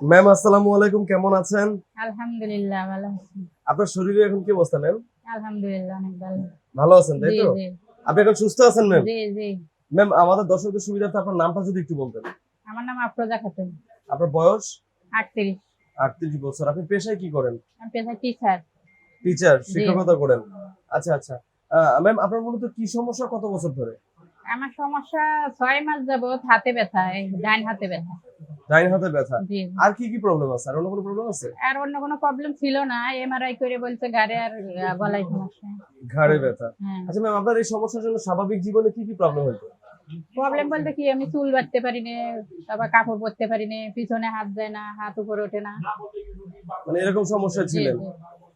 Ma'am আসসালামু আলাইকুম কেমন আছেন? আলহামদুলিল্লাহ ভালো আছি। আপনার শরীরে এখন কি অবস্থা ম্যাম? আলহামদুলিল্লাহ অনেক ভালো। ভালো আছেন তাই তো? আপনি এখন সুস্থ আছেন ম্যাম? জি জি। ম্যাম আমাদের দর্শকদের সুবিধার্থে আপনার নামটা যদি একটু বলতেন। আমার নাম আফরোজা খাতুন। আপনার বয়স? আটত্রিশ। আটত্রিশ বছর। আপনি পেশায় কি করেন? আমি পেশায় টিচার টিচার। শিক্ষকতা করেন। আচ্ছা আচ্ছা। ম্যাম আপনার মূলত কি সমস্যা কত বছর ধরে? আমার সমস্যা ছয় মাস যাবত হাতে ব্যথা ডাইন হাতে ব্যথা। ডাইন হাতে ব্যথা। আর কি কি প্রবলেম আছে? আর অন্য কোনো প্রবলেম আছে? আর অন্য কোনো প্রবলেম ছিল না। এমআরআই করে বলছে গাড়ি আর গলায় সমস্যা। ঘাড়ে ব্যথা। হ্যাঁ। আচ্ছা ম্যাম আপনার এই সমস্যার জন্য স্বাভাবিক জীবনে কি কি প্রবলেম হতো প্রবলেম বলতে কি আমি চুল বাঁধতে পারি না তারপর কাপড় পরতে পারি না পিছনে হাত যায় না হাত উপরে ওঠে না। মানে এরকম সমস্যা জি, ছিলেন?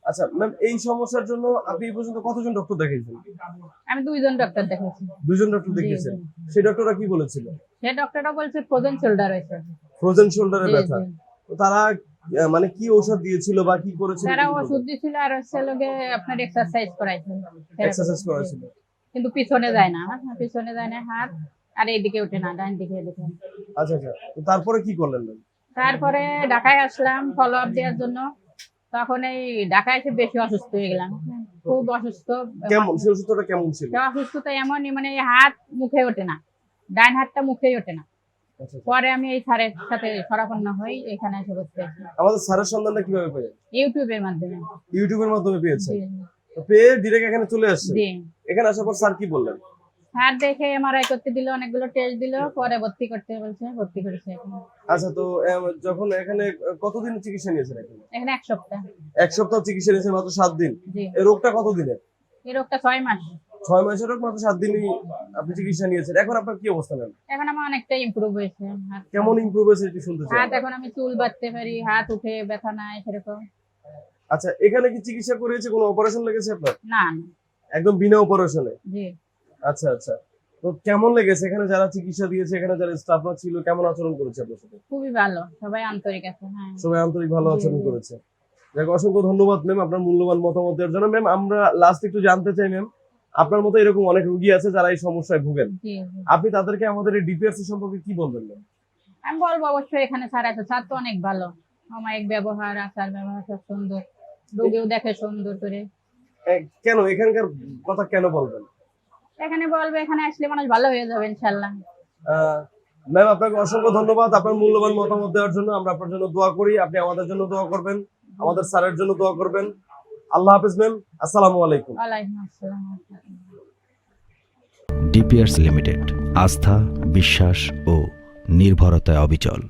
আচ্ছা ম্যাম এই সমস্যার জন্য আপনি এই পর্যন্ত কতজন ডক্টর দেখিয়েছেন? আমি দুইজন ডক্টর দেখেছি দুজন ডক্টর দেখিয়েছেন। সেই ডক্টররা কি বলেছিল? সে ডক্টরটা বলছে ফ্রোজেন শোল্ডার হয়েছে। ফ্রোজেন শোল্ডারে ব্যথা। তো তারা মানে কি ঔষধ দিয়েছিল বা কি করেছিল? তারা ওষুধ দিছিল আর হচ্ছে লোকে আপনার এক্সারসাইজ করাইছে এক্সারসাইজ করেছিল কিন্তু পিছনে যায় না হ্যাঁ, পিছনে যায় না হাত আর এইদিকে ওঠে না ডান দিকে এদিকে। আচ্ছা আচ্ছা। তারপরে কি করলেন তারপরে ঢাকায় আসলাম ফলো আপ দেওয়ার জন্য। তখন এই ঢাকায় এসে বেশি অসুস্থ হয়ে গেলাম। খুব অসুস্থ। কেমন? সেই ওষুধটা কেমন ছিল? অসুস্থতা এমনই মানে হাত মুখে ওঠে না। ডান হাতটা মুখেই ওঠে না। পরে আমি এই স্যারের সাথে সরাপন্ন হই এখানে এসে বসতে আমাদের স্যারের সন্ধানটা কীভাবে পেলেন? ইউটিউবের মাধ্যমে। ইউটিউবের মাধ্যমে পেয়েছেন? পেয়ে ডিরেক্ট এখানে চলে আসছেন? জি। এখানে আসার পর স্যার কি বললেন? স্যার দেখে এমআরআই করতে দিল অনেকগুলো টেস্ট দিল পরে ভর্তি করতে বলছে ভর্তি করেছে আচ্ছা তো যখন এখানে কতদিন চিকিৎসা নিয়েছেন এখানে? এখানে এক সপ্তাহ। এক সপ্তাহ চিকিৎসা নিয়েছেন মাত্র সাত দিন। এই রোগটা কত দিনের এই রোগটা ছয় মাস। ছয় মাসের মাত্র সাত দিনই আপনি চিকিৎসা নিয়েছেন। এখন আপনার কি অবস্থা ম্যাম? এখন আমার অনেকটা ইমপ্রুভ হয়েছে। কেমন ইমপ্রুভ হয়েছে একটু শুনতে চাই। হাত এখন আমি চুল বাঁধতে পারি হাত উঠে ব্যথা নাই সেরকম। আচ্ছা এখানে কি চিকিৎসা করেছে কোনো অপারেশন লেগেছে আপনার? না, একদম বিনা অপারেশনে জি। আচ্ছা আচ্ছা। তো কেমন লেগেছে? এখানে যারা চিকিৎসা দিয়েছে এখানে যারা স্টাফরা ছিল কেমন আচরণ করেছে আপনার সাথে? খুবই ভালো সবাই আন্তরিক আছে হ্যাঁ। সবাই আন্তরিক ভালো আচরণ করেছে। যাক অসংখ্য ধন্যবাদ ম্যাম আপনার মূল্যবান মতামত দেওয়ার জন্য। ম্যাম আমরা লাস্ট একটু জানতে চাই ম্যাম আপনার মতো এরকম অনেক রোগী আছে যারা এই সমস্যায় ভুগেন। আপনি তাদেরকে আমাদের এই ডিপিআরসি সম্পর্কে কি বলবেন? আমি বলব অবশ্যই এখানে স্যার আছে। স্যার তো অনেক ভালো। অমায়িক ব্যবহার আচার ব্যবহার সব সুন্দর। রোগীও দেখে সুন্দর করে। কেন? এখানকার কথা কেন বলবেন? এখানে বলব এখানে আসলে মানুষ ভালো হয়ে যাবে ইনশাল্লাহ। ম্যাম আপনাকে অসংখ্য ধন্যবাদ। আপনার মূল্যবান মতামত দেওয়ার জন্য আমরা আপনার জন্য দোয়া করি। আপনি আমাদের জন্য দোয়া করবেন। আমাদের স্যারের জন্য দোয়া করবেন। আল্লাহ হাফিজ ম্যাম আসসালামু আলাইকুম। ডিপিয়ার্স লিমিটেড আস্থা বিশ্বাস ও নির্ভরতায় অবিচল।